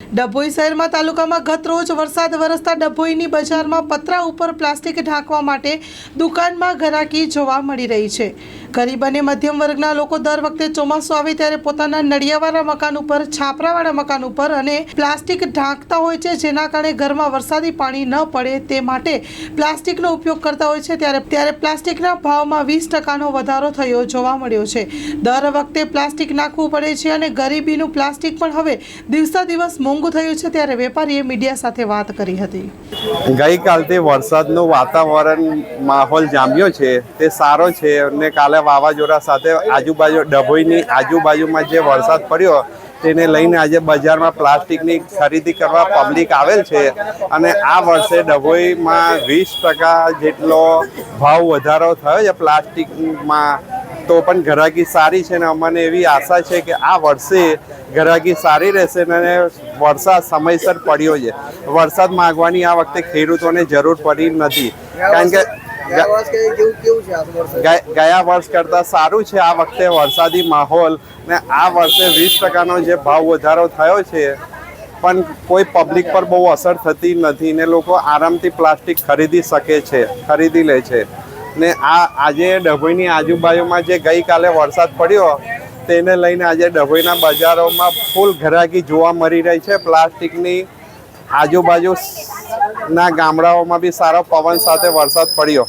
ડભોઈ શહેરમાં તાલુકામાં ગત રોજ વરસાદ વરસતા ડભોઈની બજારમાં પતરા ઉપર પ્લાસ્ટિક ઢાંકવા માટે દુકાનમાં ઘરાકી જોવા મળી રહી છે. ગરીબ અને મધ્યમ વર્ગના લોકો દર વખતે ચોમાસું આવે ત્યારે પોતાના નળિયાવાળા મકાન ઉપર, છાપરાવાળા મકાન ઉપર અને પ્લાસ્ટિક ઢાંકતા હોય છે, જેના કારણે ઘરમાં વરસાદી પાણી ન પડે તે માટે પ્લાસ્ટિકનો ઉપયોગ કરતા હોય છે. ત્યારે ત્યારે પ્લાસ્ટિકના ભાવમાં વીસ ટકાનો વધારો થયો જોવા મળ્યો છે. દર વખતે પ્લાસ્ટિક નાખવું પડે છે અને ગરીબીનું પ્લાસ્ટિક પણ હવે દિવસા દિવસ મોંઘું થયું છે ત્યારે વેપારીએ મીડિયા સાથે વાત કરી હતી. ગઈકાલથી વરસાદનું વાતાવરણ માહોલ જામ્યો છે, તે સારો છે અને કાલે વાવાઝોડા સાથે આજુબાજુ ડભોઈની આજુબાજુમાં જે વરસાદ પડ્યો, તેને લઈને આજે બજારમાં પ્લાસ્ટિકની ખરીદી કરવા પબ્લિક આવેલ છે અને આ વર્ષે ડભોઈમાં વીસ ટકા જેટલો ભાવ વધારો થયો છે પ્લાસ્ટિકમાં તો પણ ઘરાકી સારી છે ને અમને એવી આશા છે કે આ વર્ષે ઘરાકી સારી રહેશે અને વરસાદ સમયસર પડ્યો છે. વરસાદ માગવાની આ વખતે ખેડૂતોને જરૂર પડી નથી. કારણ કે ગયા વર્ષ કરતાં સારું છે આ વખતે વરસાદી માહોલ ને આ વર્ષે વીસ ટકાનો જે ભાવ વધારો થયો છે પણ કોઈ પબ્લિક પર બહુ અસર થતી નથી ને લોકો આરામથી પ્લાસ્ટિક ખરીદી શકે છે ખરીદી લે છે. ને આ આજે ડભોઈની આજુબાજુમાં જે ગઈકાલે વરસાદ પડ્યો, તેને લઈને આજે ડભોઈના બજારોમાં ફૂલ ઘરાકી જોવા મળી રહી છે. પ્લાસ્ટિકની આજુબાજુ ના ગામડાઓમાં બી સારો પવન સાથે વરસાદ પડ્યો.